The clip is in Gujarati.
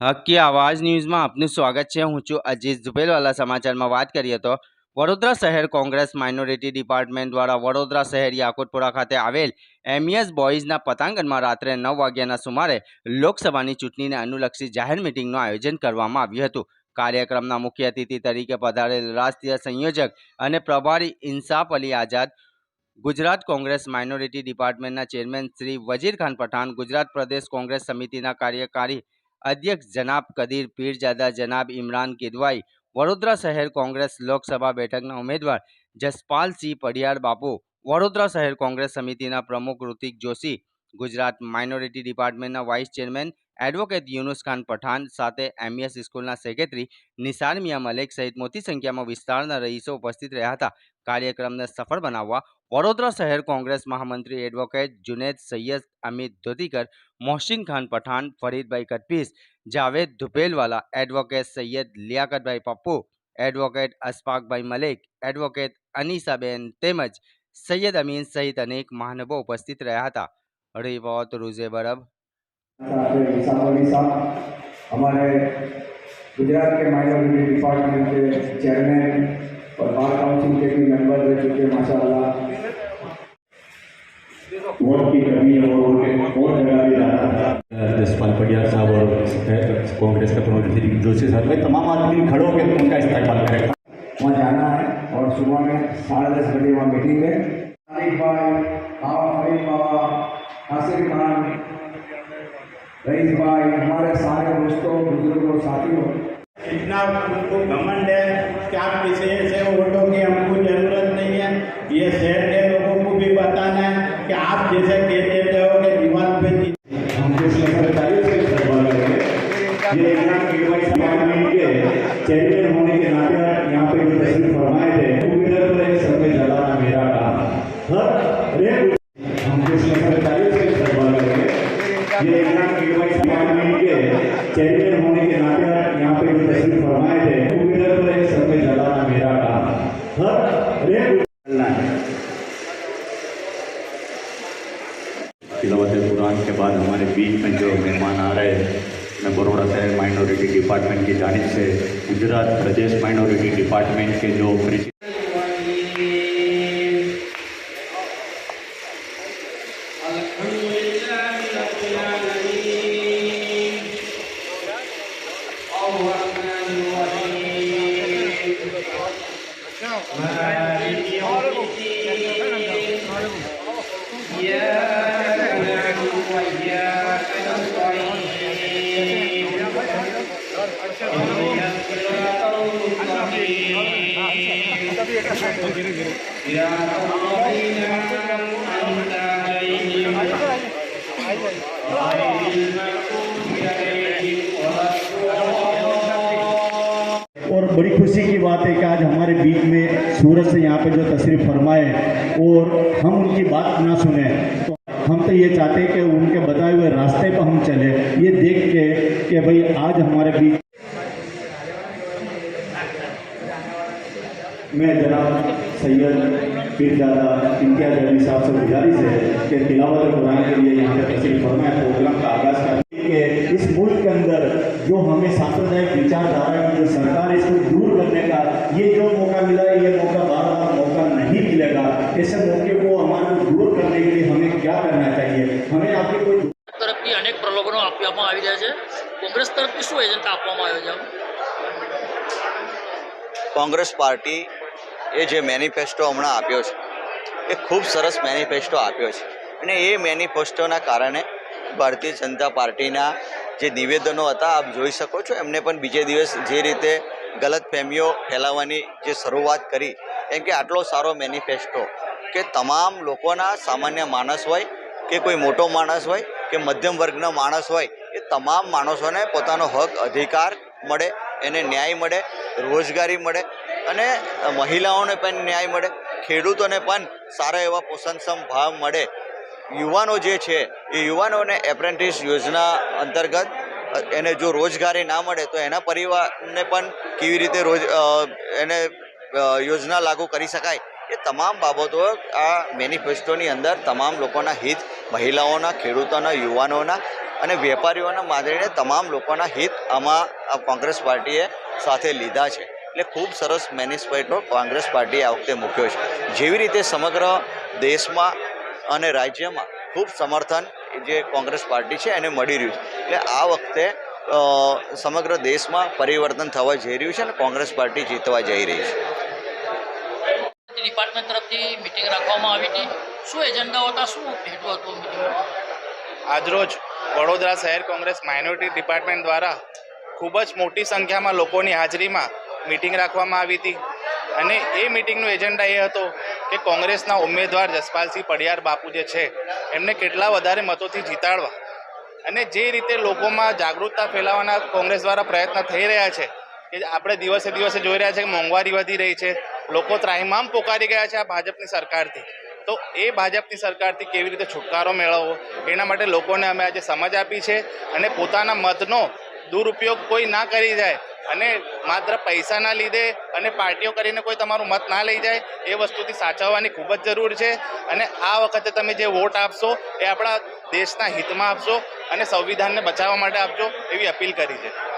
હક્કી આવાજ ન્યૂઝમાં આપનું સ્વાગત છે. હું છું અજીત ઝુબેલવાલા સમાચારમાં વાત કરીએ તો વડોદરા શહેર કોંગ્રેસ માઇનોરિટી ડિપાર્ટમેન્ટ દ્વારા વડોદરા શહેર યાકુતપુરા ખાતે આવેલ એમઈએસ બોયઝના પતાંગણમાં રાત્રે નવ વાગ્યાના સુમારે લોકસભાની ચૂંટણીને અનુલક્ષી જાહેર મિટિંગનું આયોજન કરવામાં આવ્યું હતું. કાર્યક્રમના મુખ્ય અતિથિ તરીકે પધારેલ રાષ્ટ્રીય સંયોજક અને પ્રભારી ઇન્સાફ અલી આઝાદ, ગુજરાત કોંગ્રેસ માઇનોરિટી ડિપાર્ટમેન્ટના ચેરમેન શ્રી વજીર ખાન પઠાણ, ગુજરાત પ્રદેશ કોંગ્રેસ સમિતિના કાર્યકારી અધ્યક્ષ જનાબ કદીર પીરજાદા, જનાબ ઇમરાન કિદવાઈ, વડોદરા શહેર કોંગ્રેસ લોકસભા બેઠકના ઉમેદવાર જસપાલસિંહ પડિયાર બાપુ, વડોદરા શહેર કોંગ્રેસ સમિતિના પ્રમુખ Hrithik Joshi, Gujarat minority ડિપાર્ટમેન્ટના vice chairman advocate Yunus Khan Pathan સાથે એમએસ સ્કૂલના સેક્રેટરી નિસાર મિયા મલેક સહિત મોટી સંખ્યામાં વિસ્તારના રહીશો ઉપસ્થિત રહ્યા હતા. કાર્યક્રમને સફળ બનાવવા વડોદરા શહેર કોંગ્રેસ મહામંત્રી advocate Juned Saiyed Amit Dhotikar Mohsin Khan Pathan Faridbhai Cutpiece Javed Dhupelwala advocate Saiyed Liyakatbhai Pappu advocate Ashfaqbhai Malek advocate Anisaben તેમજ સૈયદ અમીન સહિત અનેક મહાનુભાવો ઉપસ્થિત રહ્યા હતા રિપોર્ટ રૂઝે બરબ साथ निसाम अली साहब हमारे गुजरात के माइनॉरिटी डिपार्टमेंट के चेयरमैन और बार काउंसिल के भी मेंबर रह चुके माशाल्लाह वोट की कमी है और वोट वोट लगा भी रहा था। जसपाल पटियार साहब और कांग्रेस के प्रमुख श्री जोशी साहब भाई तमाम आदमी खड़े होकर उनका इस्तेमाल करें। वहाँ जाना है और सुबह में साढ़े दस बजे वहाँ मीटिंग है। आरिफ भाई बाबा फरीद बाबा नासिर खान रईस भाई हमारे सारे दोस्तों बुज़ुर्गों साथियों इतना उनको घमंड है कि आप किसी से वोटों की हमको जरूरत नहीं है ये शहर के लोगों को भी बताना है कि आप जैसे कह देते मैं माइनॉरिटी डिपार्टमेंट की जानिब से गुजरात प्रदेश माइनॉरिटी डिपार्टमेंट के जो प्रेसिडेंट और बड़ी खुशी की बात है कि आज हमारे बीच में सूरज से यहाँ पे जो तशरीफ़ फरमाए और हम उनकी बात ना सुने। तो हम तो ये चाहते हैं कि उनके बताए हुए रास्ते पर हम चले। ये देख के कि भाई आज हमारे बीच मैं जनाब सैयद पीरजादा इम्तियाज अली साहब से गुजारिश है कि तिलावत कुरान के लिए यहाँ पे तशरीफ फरमाए प्रोग्राम का आगाज़ कर कि इस मुल्क के अंदर जो हमें सांप्रदायिक विचारधारा की जो सरकार है इसको दूर करने का ये जो मौका मिला है ये मौका बार बार मौका नहीं मिलेगा ऐसे मौके को हमारे को दूर करने के लिए हमें क्या करना चाहिए हमें आपके कोई તરફથી અનેક પ્રલોભનો આપવામાં આવી રહ્યા છે કોંગ્રેસ તરફથી શું એજન્ડા આપવામાં આવ્યો છે કોંગ્રેસ પાર્ટી એ જે મેનિફેસ્ટો હમણાં આપ્યો છે, એ ખૂબ સરસ મેનિફેસ્ટો આપ્યો છે. અને એ મેનિફેસ્ટોના કારણે ભારતીય જનતા પાર્ટીના જે નિવેદનો હતા, આપ જોઈ શકો છો, એમને પણ બીજે દિવસ જે રીતે ગલત ફેમીઓ ફેલાવવાની જે શરૂઆત કરી કેમ કે આટલો સારો મેનિફેસ્ટો કે તમામ લોકોના સામાન્ય માણસ હોય કે કોઈ મોટો માણસ હોય કે મધ્યમ વર્ગનો માણસ હોય, એ તમામ માણસોને પોતાનો હક, અધિકાર મળે, એને ન્યાય મળે, રોજગારી મળે અને મહિલાઓને પણ ન્યાય મળે, ખેડૂતોને પણ સારા એવા પોષણક્ષમ ભાવ મળે. યુવાનો જે છે, એ યુવાનોને એપ્રેન્ટિસ યોજના અંતર્ગત, એને જો રોજગારી ના મળે, તો એના પરિવારને પણ કેવી રીતે રોજ એને યોજના લાગુ કરી શકાય. એ તમામ બાબતો આ મેનિફેસ્ટોની અંદર તમામ લોકોના હિત, મહિલાઓના, ખેડૂતોના, યુવાનોના અને વેપારીઓના માંડીને તમામ લોકોના હિત આમાં કોંગ્રેસ પાર્ટીએ સાથે લીધા છે. એટલે ખૂબ સરસ મેનિફેસ્ટો કોંગ્રેસ પાર્ટીએ આ વખતે મૂક્યો છે. જેવી રીતે સમગ્ર દેશમાં અને રાજ્યમાં ખૂબ સમર્થન જે કોંગ્રેસ પાર્ટી છે એને મળી રહ્યું છે. એટલે આ વખતે સમગ્ર દેશમાં પરિવર્તન થવા જઈ રહ્યું છે અને કોંગ્રેસ પાર્ટી જીતવા જઈ રહી છે. ડિપાર્ટમેન્ટ તરફથી મિટિંગ રાખવામાં આવી હતી. શું એજન્ડા હતા? શું હેતુ હતો આજરોજ વડોદરા શહેર કોંગ્રેસ માઇનોરિટી ડિપાર્ટમેન્ટ દ્વારા ખૂબ જ મોટી સંખ્યામાં લોકોની હાજરીમાં મિટિંગ રાખવામાં આવી હતી. અને એ મિટિંગનો એજન્ડા એ હતો કે કોંગ્રેસના ઉમેદવાર જસપાલસિંહ પડિયાર બાપુ જે છે, એમને કેટલા વધારે મતોથી જીતાડવા. અને જે રીતે લોકોમાં જાગૃતતા ફેલાવવાના કોંગ્રેસ દ્વારા પ્રયત્ન થઈ રહ્યા છે, કે આપણે દિવસે દિવસે જોઈ રહ્યા છે કે મોંઘવારી વધી રહી છે, લોકો ત્રાહિમામ પોકારી ગયા છે આ ભાજપની સરકારથી. તો એ ભાજપની સરકારથી કેવી રીતે છુટકારો મેળવવો, એના માટે લોકોને અમે આજે સમજ આપી છે અને પોતાના મતનો દુરુપયોગ કોઈ ના કરી જાય અને માત્ર પૈસાના લીધે અને પાર્ટીઓ કરીને કોઈ તમારું મત ના લઈ જાય, એ વસ્તુથી સાચવવાની ખૂબ જ જરૂર છે. અને આ વખતે તમે જે વોટ આપશો, એ આપણા દેશના હિતમાં આપશો અને સંવિધાનને બચાવવા માટે આપજો એવી અપીલ કરી છે.